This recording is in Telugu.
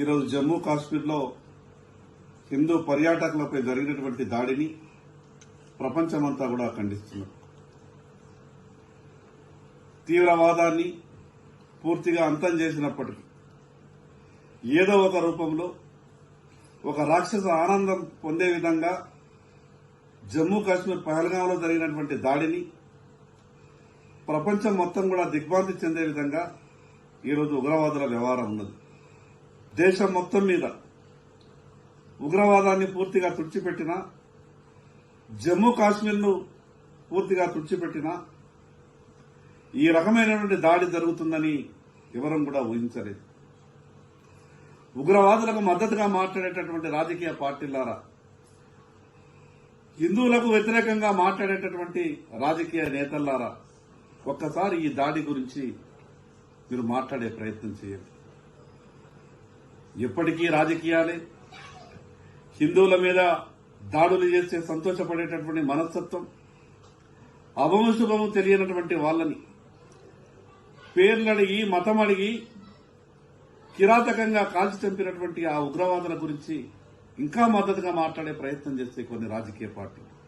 ఈరోజు జమ్మూ కాశ్మీర్లో హిందూ పర్యాటకులపై జరిగినటువంటి దాడిని ప్రపంచమంతా కూడా ఖండిస్తున్నారు. తీవ్రవాదాన్ని పూర్తిగా అంతం చేసినప్పటికీ ఏదో ఒక రూపంలో ఒక రాక్షస ఆనందం పొందే విధంగా జమ్మూ కాశ్మీర్ పహల్గాంలో జరిగినటువంటి దాడిని ప్రపంచం మొత్తం కూడా దిగ్భ్రాంతి చెందే విధంగా ఈరోజు ఉగ్రవాదుల వ్యవహారం ఉన్నది. దేశం మొత్తం మీద ఉగ్రవాదాన్ని పూర్తిగా తుడిచిపెట్టిన జమ్మూ కాశ్మీర్ను పూర్తిగా తుడిచిపెట్టిన ఈ రకమైనటువంటి దాడి జరుగుతుందని ఎవరం కూడా ఊహించలేదు. ఉగ్రవాదులకు మద్దతుగా మాట్లాడేటటువంటి రాజకీయ పార్టీలారా హిందువులకు వ్యతిరేకంగా మాట్లాడేటటువంటి రాజకీయ నేతల్లారా ఒక్కసారి ఈ దాడి గురించి మీరు మాట్లాడే ప్రయత్నం చేయండి. ఎప్పటికీ రాజకీయాలే. హిందువుల మీద దాడులు చేస్తే సంతోషపడేటటువంటి మనస్తత్వం అవమశుభము తెలియనటువంటి వాళ్ళని పేర్లు అడిగి మతం అడిగి కిరాతకంగా కాల్చి చంపినటువంటి ఆ ఉగ్రవాదుల గురించి ఇంకా మద్దతుగా మాట్లాడే ప్రయత్నం చేస్తే కొన్ని రాజకీయ పార్టీలు.